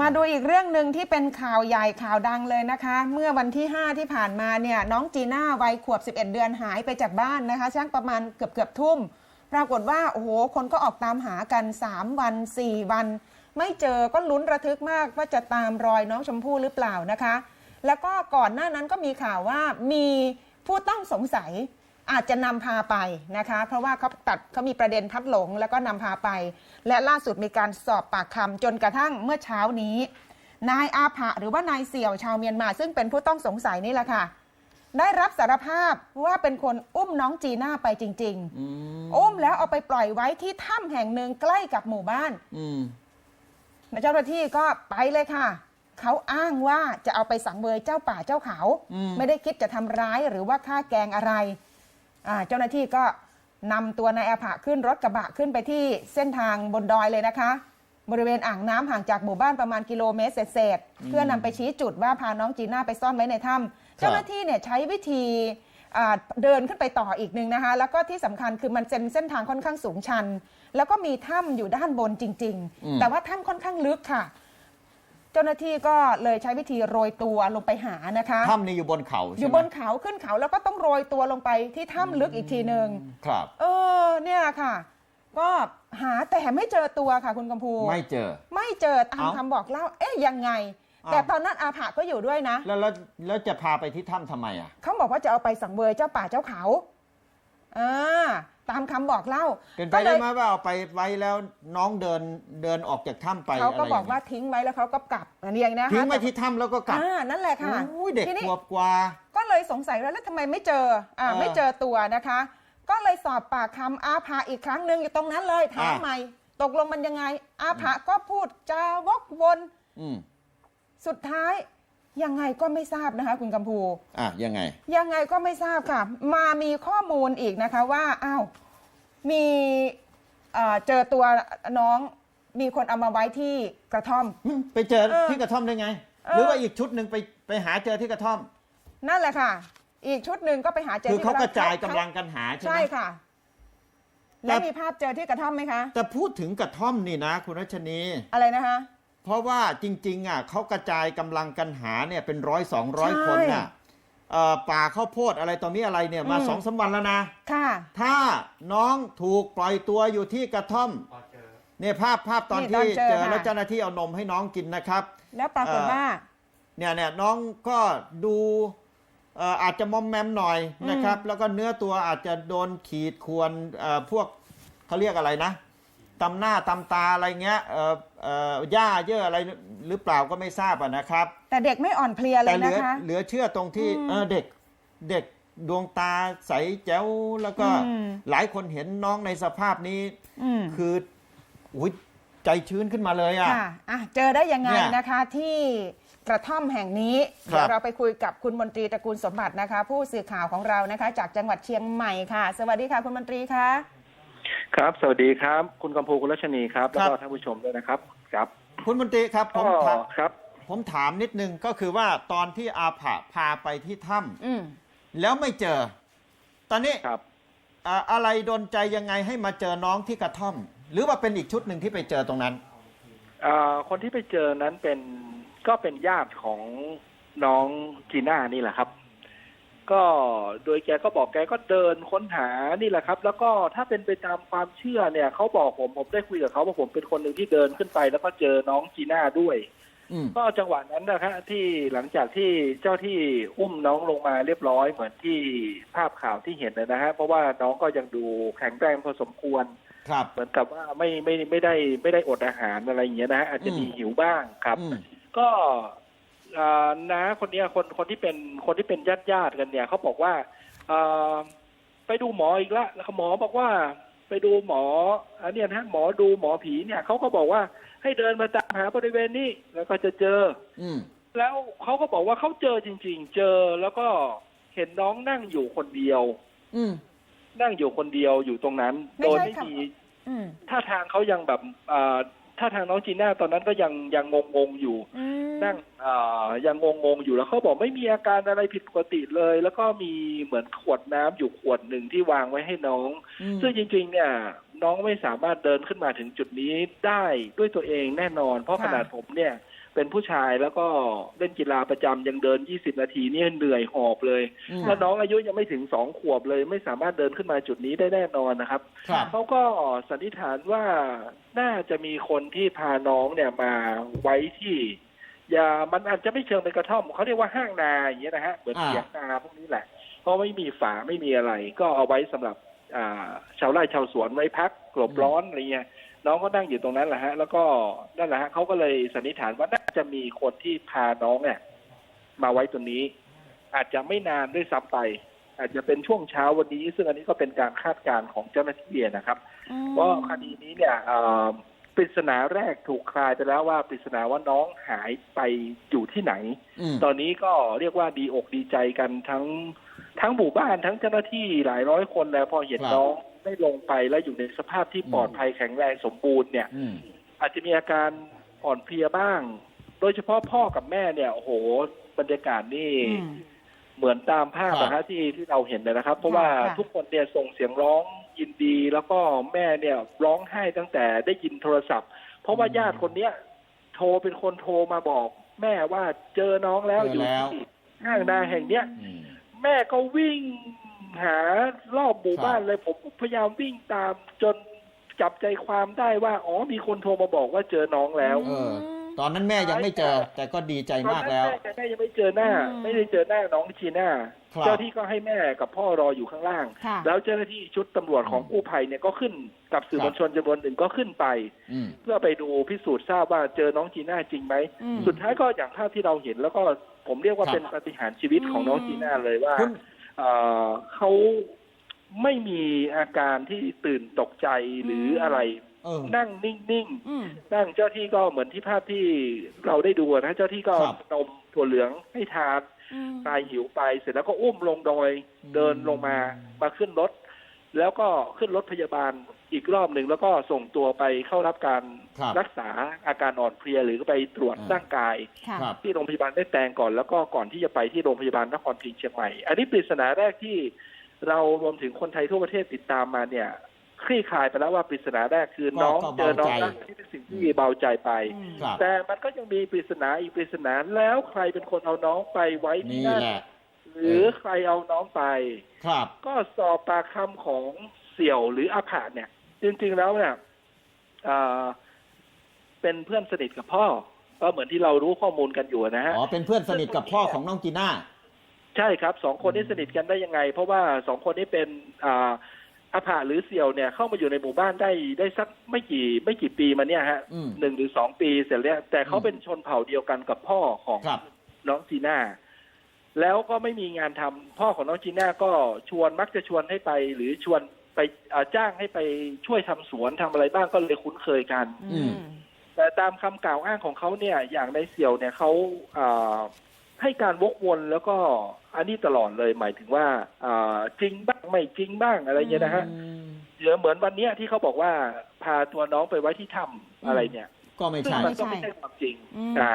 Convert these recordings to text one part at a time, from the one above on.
มาดูอีกเรื่องหนึ่งที่เป็นข่าวใหญ่ข่าวดังเลยนะคะ เมื่อวันที่ 5 ที่ผ่านมาเนี่ยน้องจีน่าวัยขวบ 11 เดือนหายไปจากบ้านนะคะช่างประมาณเกือบเกือบทุ่ม ปรากฏว่าโอ้โหคนก็ออกตามหากัน 3 วัน 4 วัน ไม่เจอก็ลุ้นระทึกมากว่าจะตามรอยน้องชมพู่หรือเปล่านะคะ แล้วก็ก่อนหน้านั้นก็มีข่าวว่ามีผู้ต้องสงสัย อาจจะนำพาไปนะคะ เพราะว่าเขาตัดเขามีประเด็นพัดหลงแล้วก็นำพาไป และล่าสุดมีการสอบปากคำจนกระทั่งเมื่อเช้านี้ นายอาผะหรือว่านายเสี่ยวชาวเมียนมา ซึ่งเป็นผู้ต้องสงสัยนี่แหละค่ะ ได้รับสารภาพว่าเป็นคนอุ้มน้องจีน่าไปจริงอืมๆอุ้มแล้วเอาไปปล่อยไว้ที่ถ้ำแห่งหนึ่งใกล้กับหมู่บ้านอืมเจ้าหน้าที่ก็ไปเลยค่ะเขาอ้างว่าจะเอาไปสังเวยเจ้าป่าเจ้าเขาอืมไม่ได้คิดจะทำร้ายหรือว่าฆ่าแกล้งอะไรอ่า เจ้าหน้าที่ก็นำตัวนายอาผะขึ้นรถกระบะขึ้นไปที่เส้นทางบนดอยเลยนะคะ บริเวณอ่างน้ำห่างจากหมู่บ้านประมาณกิโลเมตรเศษๆเพื่อนำไปชี้จุดว่าพาน้องจีน่าไปซ่อนไว้ในถ้ำเจ้าหน้าที่เนี่ยใช้วิธีอ่าเดินขึ้นไปต่ออีกหนึ่งนะคะ แล้วก็ที่สำคัญคือมันเป็นเส้นทางค่อนข้างสูงชัน แล้วก็มีถ้ำอยู่ด้านบนจริงอืมๆแต่ว่าถ้ำค่อนข้างลึกค่ะ เจ้าหน้าที่ก็เลยใช้วิธีโรยตัวลงไปหานะคะถ้ำนี่อยู่บนเขาอใช่ยู่ไหมบนเขาขึ้นเขาแล้วก็ต้องโรยตัวลงไปที่ถ้ำลึกอีกทีหนึ่งครับ เออเนี่ยค่ะ ก็หาแต่ไม่เจอตัวค่ะคุณกำพูไม่เจอ ไม่เจอตามเอ้า คำบอกเล่า เอ๊ะยังไงอ้าวแต่ตอนนั้นอาผะก็อยู่ด้วยนะแล้วแล้วแล้วจะพาไปที่ถ้ำทำไมอะ เขาบอกว่าจะเอาไปสังเวยเจ้าป่าเจ้าเขาอ่า ตามคำบอกเล่าเป็นไปก็เลได้ยไหมว่าเอาไปไว้แล้วน้องเดินเดินออกจากถ้ำไปเขาก็ะไรบอกว่าย่งทิ้งไว้แล้วเขาก็กลับอันนี้นะคะเงี้ยทิ้งไว้ที่ถ้ำแล้วก็กลับอ่านั่นแหละค่ะอุ้ยเด็กทีนี้ขวบกว่า ก็เลยสงสัยว่าแล้วทำไมไม่เจออ่าเออไม่เจอตัวนะคะ ก็เลยสอบปากคำอาภาอีกครั้งหนึ่งอยู่ตรงนั้นเลยถามอ่า ใหม่ตกลงมันยังไง อาภาก็พูดจาวกวน อืม สุดท้าย ยังไงก็ไม่ทราบนะคะ คุณกำพูอะยังไง ยังไงก็ไม่ทราบค่ะ มามีข้อมูลอีกนะคะว่าอ้าวมีเอ่อเจอตัวน้องมีคนเอามาไว้ที่กระท่อมไปเจอเออที่กระท่อมได้ไง เออ หรือว่าอีกชุดหนึ่งไปไปหาเจอที่กระท่อม นั่นแหละค่ะ อีกชุดหนึ่งก็ไปหาเจอคือที่เขากระจายท่กำอมลังกันหาใช่ไหมใช่ค่ะ แต่ แล้วมีภาพเจอที่กระท่อมไหมคะ แต่พูดถึงกระท่อมนี่นะ คุณรัชนี อะไรนะคะ เพราะว่าจริงๆอะเขากระจายกำลังกันหาเนี่ยเป็นร้อยสองร้อยใช่คนน่ะเอ่อป่าข้าวโพดอะไรต่อมีอะไรเนี่ยมาอืมสองสามวันแล้วนะค่ะถ้าน้องถูกปล่อยตัวอยู่ที่กระท่อมเนี่ยภาพภาพตอนนี่ตอนที่เจอเจอค่ะแล้วเจ้าหน้าที่เอานมให้น้องกินนะครับ แล้วปรากฏเอ่อว่าเนี่ยเนี่ยน้องก็ดูเอ่ออาจจะมอมแมมหน่อยนะครับ แล้วก็เนื้อตัวอาจจะโดนขีดข่วนเอ่อพวกเขาเรียกอะไรนะ ตำหน้าตำตาอะไรเงี้ยเอ่อเอ่อหญ้าเยอะอะไรหรือเปล่าก็ไม่ทราบอะนะครับ แต่เด็กไม่อ่อนเพลียเลแต่ยเหลืนะอคะ เหลือเชื่อตรงที่อืมเออเด็กเด็กดวงตาใสแจ๋วแล้วก็อืม หลายคนเห็นน้องในสภาพนี้ อืม คืออุ้ยใจชื้นขึ้นมาเลยอะ ค่ะอะ เจอได้ยังไงเนี่ยนะคะที่กระท่อมแห่งนี้ครับ เดี๋ยวเราไปคุยกับคุณมนตรีตระกูลสมบัตินะคะ ผู้สื่อข่าวของเรานะคะ จากจังหวัดเชียงใหม่ค่ะ สวัสดีค่ะคุณมนตรีคะ ครับ สวัสดีครับ คุณกำพูคุณรัชนีครับ แล้วครัก็บท่านผู้ชมด้วยนะครับ ครับ คุณมนตรีครับผมก็ถามครับ ผมถามนิดนึงก็คือว่าตอนที่อาผะพาไปที่ถ้อืมำแล้วไม่เจอ ตอนนี้ครับอ่าอะไรดนใจยังไงให้มาเจอน้องที่กระท่อม หรือว่าเป็นอีกชุดหนึ่งที่ไปเจอตรงนั้นเอ่อคนที่ไปเจอนั้นเป็นก็เป็นญาติของน้องจีน่านี่แหละครับ ก็โดยแกก็บอกแกก็เดินค้นหานี่แหละครับ แล้วก็ถ้าเป็นไปตามความเชื่อเนี่ยเขาบอกผมผมได้คุยกับเขาว่าผมเป็นคนหนึ่งที่เดินขึ้นไป แล้วก็เจอน้องจีน่าด้วยอืมก็จังหวะนั้นนะครับที่หลังจากที่เจ้าที่อุ้มน้องลงมาเรียบร้อยเหมือนที่ภาพข่าวที่เห็นนะฮะเพราะว่าน้องก็ยังดูแข็งแรงพอสมควรครับเหมือนกับว่าไม่ไม่ไม่ได้ไม่ได้อดอาหารอะไรอย่างเงี้ยนะฮะอาจจะมีอืมหิวบ้างครับอืมก็อ่า น้าคนเนี้ยคนคนที่เป็นคนที่เป็นญาติญาติๆกันเนี่ยเขาบอกว่าอ่าไปดูหมออีกละแล้วหมอบอกว่า ไปดูหมออันเนี้ยนะฮะหมอดูหมอผีเนี่ยเขาก็บอกว่าให้เดินมาตามหาบริเวณนี้แล้วก็จะเจอ อืมแล้วเขาก็บอกว่าเขาเจอจริง ๆ เจอแล้วก็เห็นน้องนั่งอยู่คนเดียว อืมนั่งอยู่คนเดียวอยู่ตรงนั้นไม่โดยใช่ไม่ค่ะมีอืมท่าทางเขายังแบบ อ่าท่าทางน้องจีน่าตอนนั้นก็ยังยังงงงๆอยู่อืมนั่งอ่ายังงงงๆอยู่แล้วเขาบอกไม่มีอาการอะไรผิดปกติเลย แล้วก็มีเหมือนขวดน้ำอยู่ขวดหนึ่งที่วางไว้ให้น้องอืมซึ่งจริง ๆ เนี่ย น้องไม่สามารถเดินขึ้นมาถึงจุดนี้ได้ด้วยตัวเองแน่นอน เพราะขนาดผมเนี่ย เป็นผู้ชายแล้วก็เล่นกีฬาประจำยังเดิน 20 นาทีเนี่ยเหนื่อยหอบเลยอืมแล้วน้องอายุยังไม่ถึงสองขวบเลย ไม่สามารถเดินขึ้นมาจุดนี้ได้แน่นอนนะครับครับเขาก็สันนิษฐานว่าน่าจะมีคนที่พาน้องเนี่ยมาไว้ที่ยามันอาจจะไม่เชิงเป็นกระท่อมเขาเรียกว่าห้างนาอย่างเงี้ยนะฮะเหมือนอ่าเสียงนาพวกนี้แหละ เพราะไม่มีฝาไม่มีอะไร ก็เอาไว้สำหรับอ่าชาวไร่ชาวสวนไว้พักกลบร้อนอะไรเงี้ย น้องก็นั่งอยู่ตรงนั้นแหละฮะ แล้วก็นั่นแหละฮะเขาก็เลยสันนิษฐานว่าน่าจะมีคนที่พาน้องเนี่ย มาไว้ตรงนี้ อาจจะไม่นานด้วยซ้ำไป อาจจะเป็นช่วงเช้าวันนี้ ซึ่งอันนี้ก็เป็นการคาดการณ์ของเจ้าหน้าที่นะครับอืมเพราะคดีนี้เนี่ยเอ่อปริศนาแรกถูกคลายไปแล้วว่าปริศนาว่าน้องหายไปอยู่ที่ไหนอืมตอนนี้ก็เรียกว่าดีอกดีใจกันทั้งทั้งหมู่บ้านทั้งเจ้าหน้าที่หลายร้อยคนแล้วพอเห็นครับน้อง ได้ลงไปแล้วอยู่ในสภาพที่อืมปลอดภัยแข็งแรงสมบูรณ์เนี่ยอืมอาจจะมีอาการอ่อนเพลียบ้าง โดยเฉพาะพ่อกับแม่เนี่ยโอ้โหบรรยากาศนี่อืมเหมือนตามภาพครับนะฮะที่ที่เราเห็นเลยนะครับ เพราะว่าค่ะทุกคนเนี่ยส่งเสียงร้องยินดี แล้วก็แม่เนี่ยร้องไห้ตั้งแต่ได้ยินโทรศัพท์ เพราะว่าอืมญาติคนเนี้ยโทรเป็นคนโทรมาบอกแม่ว่าเจอน้องแล้วเจออยู่แล้วที่ห้างนาแห่งเนี้ยอืมแม่ก็วิ่ง หารอบหมู่ครับบ้านเลย ผมพยายามวิ่งตามจนจับใจความได้ว่า อ๋อมีคนโทรมาบอกว่าเจอน้องแล้วเออ ตอนนั้นแม่ยังไม่เจอ แต่ก็ดีใจมากแล้วตอนนั้นแม่แม่ยังไม่เจอหน้าอืมไม่ได้เจอหน้าน้องชีน่าครับเจ้าที่ก็ให้แม่กับพ่อรออยู่ข้างล่างค่ะแล้วเจ้าหน้าที่ชุดตำรวจของกู้ภัยเนี่ยก็ขึ้นกับสื่อมวลชนจำนวนหนึ่งก็ขึ้นไปอืมเพื่อไปดูพิสูจน์ทราบว่าเจอน้องจีน่าจริงไหมอืมสุดท้ายก็อย่างภาพที่เราเห็นแล้วก็ผมเรียกว่าครับเป็นปาฏิหารย์ชีวิตของน้องอืมจีน่าเลยว่าคุณ เอ่อเขาไม่มีอาการที่ตื่นตกใจหรืออะไรเออนั่งนิ่งอืมๆนั่งเจ้าที่ก็เหมือนที่ภาพที่เราได้ดูนะเจ้าที่ก็ครับนมถั่วเหลืองให้ทานอืมคลายหิวไปเสร็จแล้วก็อุ้มลงดอยอืมเดินลงมามาขึ้นรถ แล้วก็ขึ้นรถพยาบาล อีกรอบหนึ่งแล้วก็ส่งตัวไปเข้ารับการครับรักษาอาการอ่อนเพลียหรือไปตรวจอ่าร่างกาย ค่ะ ครับ ที่โรงพยาบาลได้แตงก่อนแล้วก็ก่อนที่จะไปที่โรงพยาบาลนครพิงค์เชียงใหม่ อันนี้ปริศนาแรกที่เรารวมถึงคนไทยทั่วประเทศติดตามมาเนี่ยคลี่คลายไปแล้วว่าปริศนาแรกคือก็น้องก็เจอน้องเบาใจแล้วอันนี่เป็นสิ่งที่เบาใจไป อืม ครับ แต่มันก็ยังมีปริศนาอีกปริศนาแล้วใครเป็นคนเอาน้องไปไว้ที่นี่นั่นแหละ หรือใครเอาน้องไป ครับ ก็สอบปากคำของเสี่ยวหรืออาผาเนี่ย จริงๆแล้วเนี่ยเอ่อเป็นเพื่อนสนิทกับพ่อ ก็เหมือนที่เรารู้ข้อมูลกันอยู่นะฮะอ๋อเป็นเพื่อนสนิทกับพ่อของน้องจีน่าใช่ครับสองคนนี้สนิทกันได้ยังไง เพราะว่าสองคนนี้เป็นอ่าอาผาหรือเสี่ยวเนี่ยเข้ามาอยู่ในหมู่บ้านได้ได้สักไม่กี่ไม่กี่ปีมาเนี่ยฮะอืมหนึ่งหรือสองปีเสร็จแล้ว แต่เขาอืมเป็นชนเผ่าเดียวกันกับพ่อของครับน้องจีน่าแล้วก็ไม่มีงานทำพ่อของน้องจีน่าก็ชวนมักจะชวนให้ไป หรือชวน ไปอ่าจ้างให้ไปช่วยทำสวนทำอะไรบ้างก็เลยคุ้นเคยกัน อืมแต่ตามคำกล่าวอ้างของเขาเนี่ย อย่างในเสี่ยวเนี่ยเขาอ่าให้การวกวนแล้วก็อันนี้ตลอดเลยหมายถึงว่าอ่าจริงบ้างไม่จริงบ้างอะไรอย่างเงี้ยนะฮะเดี๋ยวเหมือนวันเนี้ยที่เขาบอกว่าพาตัวน้องไปไว้ที่ถ้ำอะไรเนี่ย ก็ไม่ซึ่งใช่มันก็ไม่ใช่ความจริงอืมอ่า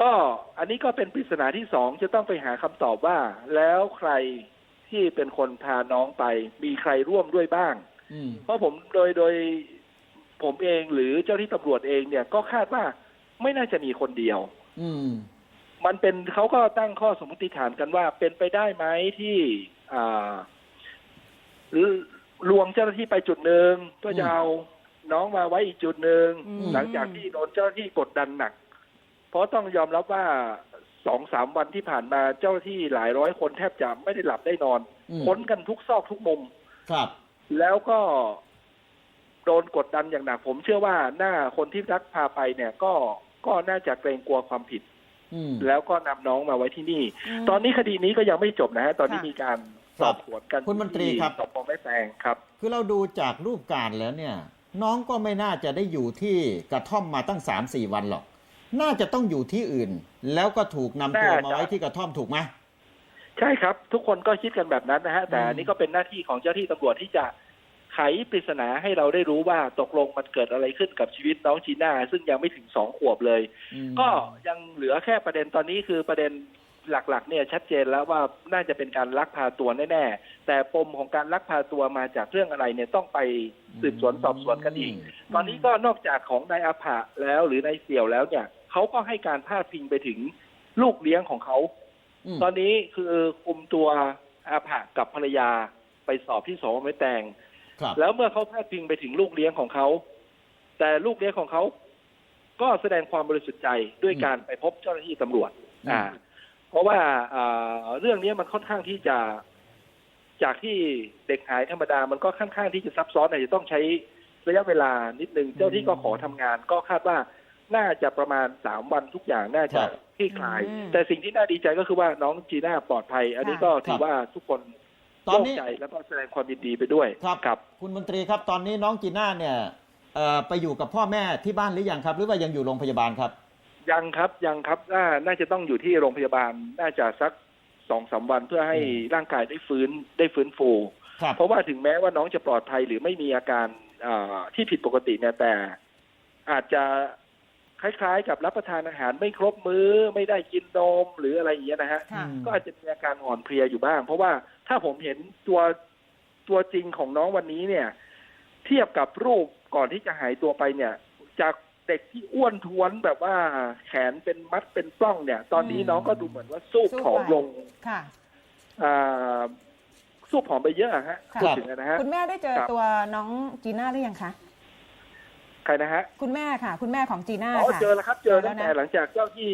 ก็อันนี้ก็เป็นปริศนาที่สองจะต้องไปหาคำตอบว่า แล้วใคร ที่เป็นคนพาน้องไป มีใครร่วมด้วยบ้างอืมเพราะผมโดยโดยผมเองหรือเจ้าที่ตำรวจเองเนี่ยก็คาดว่าไม่น่าจะมีคนเดียว อืมมันเป็นเขาก็ตั้งข้อสมมติฐานกันว่า เป็นไปได้ไหมที่อ่าหรือลวงเจ้าหน้าที่ไปจุดหนึ่งเพื่อจะเอาน้องมาไว้อีกจุดหนึ่งอืมหลังจากที่โดนเจ้าหน้าที่กดดันหนัก เพราะต้องยอมรับว่า สองสามวันที่ผ่านมาเจ้าหน้าที่หลายร้อยคนแทบจะไม่ได้หลับได้นอนอืมค้นกันทุกซอกทุกมุม ครับ แล้วก็โดนกดดันอย่างหนัก ผมเชื่อว่าหน้าคนที่รักพาไปเนี่ยก็ก็น่าจะเกรงกลัวความผิดอืมแล้วก็นำน้องมาไว้ที่นี่มตอนนี้คดีนี้ก็ยังไม่จบนะฮะ ตอนนี้ค่ะมีการคสรัอบบสวนกันคุณมนตรีครับที่สพแม่แตงครับ คือเราดูจากรูปการแล้วเนี่ย น้องก็ไม่น่าจะได้อยู่ที่กระท่อมมาตั้งสามสี่วันหรอก น่าจะต้องอยู่ที่อื่น แล้วก็ถูกนำตัวมาน่าจะไว้ที่กระท่อมถูกไหมใช่ครับ ทุกคนก็คิดกันแบบนั้นนะฮะ แต่อืมอันนี้ก็เป็นหน้าที่ของเจ้าที่ตำรวจที่จะไขปริศนาให้เราได้รู้ว่าตกลงมันเกิดอะไรขึ้นกับชีวิตน้องจีน่า ซึ่งยังไม่ถึงสองขวบเลยอืมก็ยังเหลือแค่ประเด็นตอนนี้คือประเด็นหลักๆ เนี่ยชัดเจนแล้วว่าน่าจะเป็นการลักพาตัวแน่ๆ แต่ปมของการลักพาตัวมาจากเรื่องอะไรเนี่ยต้องไปสืบสวนสอบสวนกันอีก ตอนนี้ก็นอกจากของนายอาผะแล้วหรือนายเสี่ยวแล้วเนี่ย เขาเขาก็ให้การพาดพิงไปถึงลูกเลี้ยงของเขาอืมตอนนี้คือคุมตัวอาผะกับภรรยาไปสอบที่สพไม้แตงครับแล้วเมื่อเขาพาดพิงไปถึงลูกเลี้ยงของเขา แต่ลูกเลี้ยงของเขาก็แสดงความบริสุทธิ์ใจด้วยการไปพบเจ้าหน้าที่ตำรวจอืมอ่า เพราะว่าอ่าเรื่องนี้มันค่อนข้างที่จะ จากที่เด็กหายธรรมดา มันก็ค่อนข้างที่จะซับซ้อนอาจจะต้องใช้ระยะเวลานิดนึง เจ้าที่ก็ขอทำงาน ก็คาดว่า น่าจะประมาณสามวันทุกอย่างน่าจะคลี่คลายอืมแต่สิ่งที่น่าดีใจก็คือว่าน้องจีน่าปลอดภัย อันนี้ก็ถือว่าทุกคนตอนโล่งนี้ใจแล้วก็แสดงความยินดีไปด้วยครับครับ คุณมนตรีครับตอนนี้น้องจีน่าเนี่ยเอ่อไปอยู่กับพ่อแม่ที่บ้านหรือยังครับ หรือว่ายังอยู่โรงพยาบาลครับ ยังครับยังครับน่าน่าจะต้องอยู่ที่โรงพยาบาลน่าจะสักสองสามวันเพื่อให้อืมร่างกายได้ฟื้นได้ฟื้นฟูครับเพราะว่าถึงแม้ว่าน้องจะปลอดภัยหรือไม่มีอาการอ่าที่ผิดปกติเนี่ยแต่อาจจะ คล้ายๆ กับรับประทานอาหารไม่ครบมื้อไม่ได้กินนมหรืออะไรอย่างเงี้ยนะฮะค่ะอืมก็อาจจะมีอาการอ่อนเพลียอยู่บ้าง เพราะว่าถ้าผมเห็นตัวตัวจริงของน้องวันนี้เนี่ย เทียบกับรูปก่อนที่จะหายตัวไปเนี่ย จากเด็กที่อ้วนท้วนแบบว่าแขนเป็นมัดเป็นปล้องเนี่ย ตอนนี้อืมน้องก็ดูเหมือนว่าสู้สู้ผอมไปลงค่ะอ่าสู้ผอมไปเยอะอะฮะค่ะพูดถึงอะนะฮะคุณแม่ได้เจอครับตัวน้องจีน่าหรือยังคะใครนะฮะ คุณแม่ค่ะ คุณแม่ของจีน่าอ๋อค่ะ เจอแล้วครับ เจอเจอแล้ตั้วงนะ แต่หลังจากเจ้าที่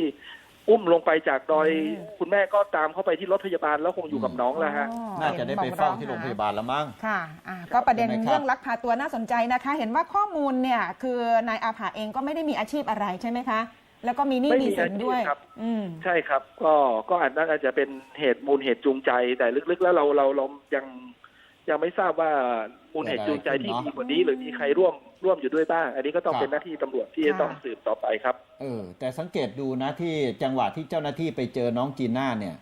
อุ้มลงไปจากดอย อืม คุณแม่ก็ตามเข้าไปที่รถพยาบาลแล้วคงอยู่กับน้องแล้วฮะ อ๋อน่าจะได้ไปห็นบอกเฝ้าองที่โรงหพยาบาลแล้วมั้ง ค่ะอะ ก็ประเด็นใช่ไหมครับ เรื่องลักพาตัวน่าสนใจนะคะ เห็นว่าข้อมูลเนี่ย คือนายอาภาเองก็ไม่ได้มีอาชีพอะไรใช่ไหมคะ แล้วก็มีหนี้ไม่มีมีสินด้วย อาชีพครับ อืม ใช่ครับ ก็ก็อาจน่าจะเป็นเหตุมูลเหตุจูงใจแต่ลึกๆ แล้วเราเราเรายัง ยังไม่ทราบว่ามูลเหตุจูงใจที่เกิดอะไรดีขึ้นเนอะกว่านี้ หรือมีใครร่วมร่วมอยู่ด้วยบ้าง อันนี้ก็ต้องครับเป็นหน้าที่ตำรวจที่จะค่ะต้องสืบต่อไปครับเออแต่สังเกตดูนะที่จังหวะที่เจ้าหน้าที่ไปเจอน้องจีน่าเนี่ย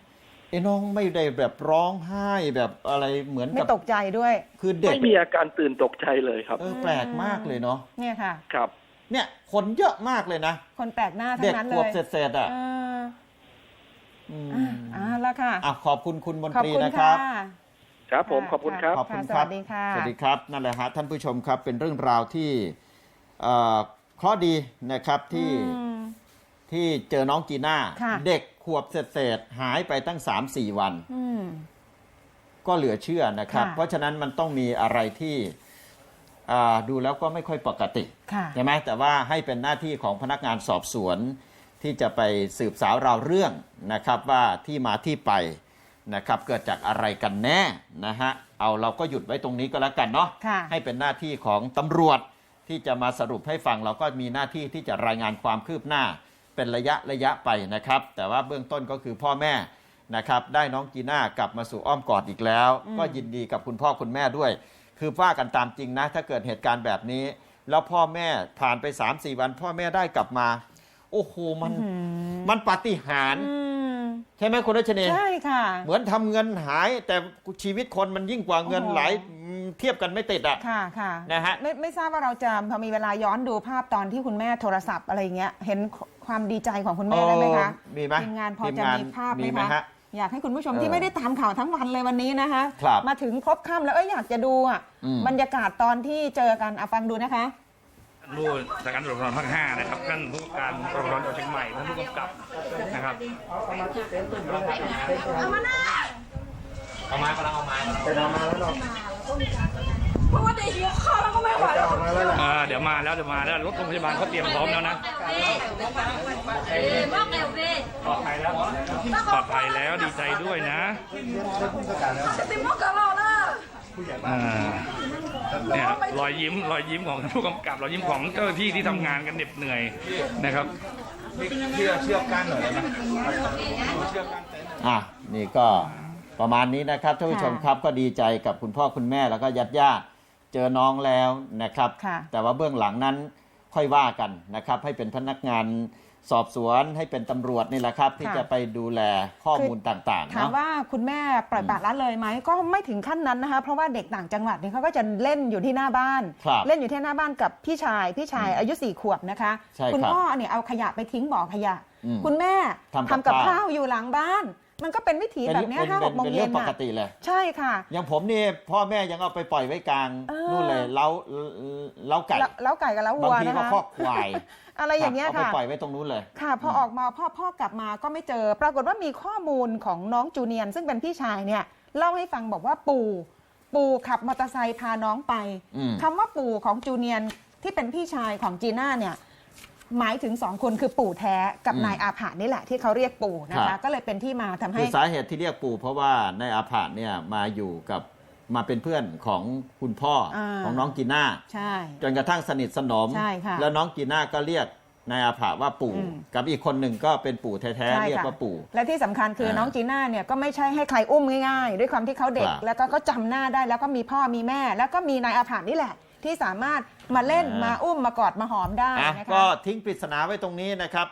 ไอ้น้องไม่ได้แบบร้องไห้แบบอะไรเหมือนไม่กับตกใจด้วย คือเด็กไม่มีอาการตื่นตกใจเลยครับเออแปลกมากเลยเนาะเนี่ยค่ะครับ เนี่ยคนเยอะมากเลยนะคนแปลกหน้าทั้เด็กงนั้นขเลวบยเศษๆอะเอออืมอะเอ่าละค่ะอะขอบคุณคุณมนขอบตรีคุณนะครับ ค่ะครับผมขอบคุณครับ ขอบคุณค่ะครับสวัสดีค่ะ สวัสดีครับ นั่นแหละฮะท่านผู้ชมครับเป็นเรื่องราวที่เอ่อเคราะห์ดีนะครับที่อืม ที่เจอน้องจีน่า ค่ะ เด็กขวบเศษๆหายไปตั้ง 3-4 วัน อืม ก็เหลือเชื่อนะครับ ค่ะ เพราะฉะนั้นมันต้องมีอะไรที่อ่าดูแล้วก็ไม่ค่อยปกติ ค่ะ ใช่ไหมแต่ว่าให้เป็นหน้าที่ของพนักงานสอบสวน ที่จะไปสืบสาวราวเรื่องนะครับว่าที่มาที่ไป นะครับเกิดจากอะไรกันแน่นะฮะเอาเราก็หยุดไว้ตรงนี้ก็แล้วกันเนาะค่ะ ให้เป็นหน้าที่ของตำรวจที่จะมาสรุปให้ฟังเราก็มีหน้าที่ที่จะรายงานความคืบหน้า เป็นระยะระยะไปนะครับ แต่ว่าเบื้องต้นก็คือพ่อแม่นะครับ ได้น้องจีน่ากลับมาสู่อ้อมกอดอีกแล้ว อืม ก็ยินดีกับคุณพ่อคุณแม่ด้วย คือว่ากันตามจริงนะ ถ้าเกิดเหตุการณ์แบบนี้ แล้วพ่อแม่ผ่านไป 3-4 วัน พ่อแม่ได้กลับมา โอ้โหมันอืมมันปาฏิหาริย์อืม ใช่ไหมคุณรัชเนยใช่ค่ะ เหมือนทำเงินหาย แต่ชีวิตคนมันยิ่งกว่าเงินโอ้โห หลายอืมเทียบกันไม่ติดอะ ค่ะค่ะนะฮะ ไม่ไม่ทราบว่าเราจะพอมีเวลาย้อนดูภาพตอนที่คุณแม่โทรศัพท์อะไรเงี้ย เห็นความดีใจของคุณแม่ได้ไหมคะเออมีไหมทีมงานพอทีมจะงานมีภาพไหมมีไหมคะ ฮะ อยากให้คุณผู้ชมเออที่ไม่ได้ตามข่าวทั้งวันเลยวันนี้นะคะ ครับมาถึงพบค่ำแล้วเอ้ยอยากจะดูอะอืม บรรยากาศตอนที่เจอกันอะฟังดูนะคะ ผู้จากการตำรวจภูธรภาคห้านะครับท่านผู้การตำรวจภูธรจังหวัดเชียงใหม่ท่านผู้กำกับนะครับเอาไม้กำลังเอาไม้เพราะว่าเด็กหิวข้าวแล้วก็ไม่ไหวแล้วอ่าเดี๋ยวมาแล้วเดี๋ยวมาแล้วรถโรงพยาบาลเขาเตรียมพร้อมแล้วนะบอกเร็วเวปลอดภัยแล้วปลอดภัยแล้วดีใจด้วยนะจะติมอกกับเราละ อ่าเนี่ยรอยยิ้มรอยยิ้มของผู้กำกับรอยยิ้มของเจ้าหน้าที่ที่ทำงานกันเหน็ดเหนื่อยนะครับ เชื่อะนี่ก็ประมาณนี้นะครับท่านผู้ชมครับก็ดีใจกับคุณพ่อคุณแม่แล้วก็ญาติญาติๆเจอน้องแล้วนะครับ ค่ะ แต่ว่าเบื้องหลังนั้นค่อยว่ากันนะครับ ให้เป็นพนักงาน สอบสวนให้เป็นตำรวจนี่แหละครับ ที่ค่ะจะไปดูแลข้อมูลต่างๆถามเนาะ ว่าคุณแม่ปล่อยปละละเลยไหมก็ไม่ถึงขั้นนั้นนะคะ เพราะว่าเด็กต่างจังหวัดเนี่ยเขาก็จะเล่นอยู่ที่หน้าบ้าน ครับเล่นอยู่ที่หน้าบ้านกับพี่ชายพี่ชายอายุสี่ขวบนะคะใช่ครับณพ่อเนี่ยเอาขยะไปทิ้งบ่อขยะ อืมคุณแม่ทำกับทำกับข้าว ข้าวอยู่หลังบ้าน มันก็เป็นวิถีแบบเนี้ยเป็นห้าหเป็นกโมงเป็นเย็เรื่อนงปน่ะกติเลยใช่ค่ะอย่างผมนี่พ่อแม่ยังเอาไปปล่อยไว้กลางเออนู่นเลยเล้าเล้าไก่แล้วแล้วไก่กับแล้วบางวัวทีนะก็คะคอกควายอะไรอย่างเงี้ยเอาไปค่ะปล่อยไว้ตรงนู้นเลยค่ะ พอออกมาพ่อพ่อกลับมาก็ไม่เจอ ปรากฏว่ามีข้อมูลของน้องจูเนียนซึ่งเป็นพี่ชายเนี่ยเล่าให้ฟังบอกว่าปู่ปู่ขับมอเตอร์ไซค์พาน้องไปอืมคำว่าปู่ของจูเนียนที่เป็นพี่ชายของจีน่าเนี่ย หมายถึงสองคนคือปู่แท้กับนายอาผะนี่แหละที่เขาเรียกปู่นะคะก็เลยเป็นที่มาทำให้คือสาเหตุที่เรียกปู่เพราะว่าในอาผาเนี่ยมาอยู่กับมาเป็นเพื่อนของคุณพ่ออา ของน้องจีน่าใช่ จนกระทั่งสนิทสนม ใช่ค่ะแล้วน้องจีน่าก็เรียกนายอาผาว่าปู่ อืม กับอีกคนหนึ่งก็เป็นปู่แท้ใช่ๆเรียกค่ะว่าปู่ และที่สำคัญคืออ่าน้องจีน่าเนี่ยก็ไม่ใช่ให้ใครอุ้มง่ายๆ ด้วยความที่เขาเด็ก ครับแล้วก็เขาจำหน้าได้แล้วก็มีพ่อมีแม่ แล้วก็มีนายอาผานี่แหละ ที่สามารถมาเล่นอ่ามมาอุ้มมากอดมาหอมได้อะนะคะก็ทิ้งปริศนาไว้ตรงนี้นะครับ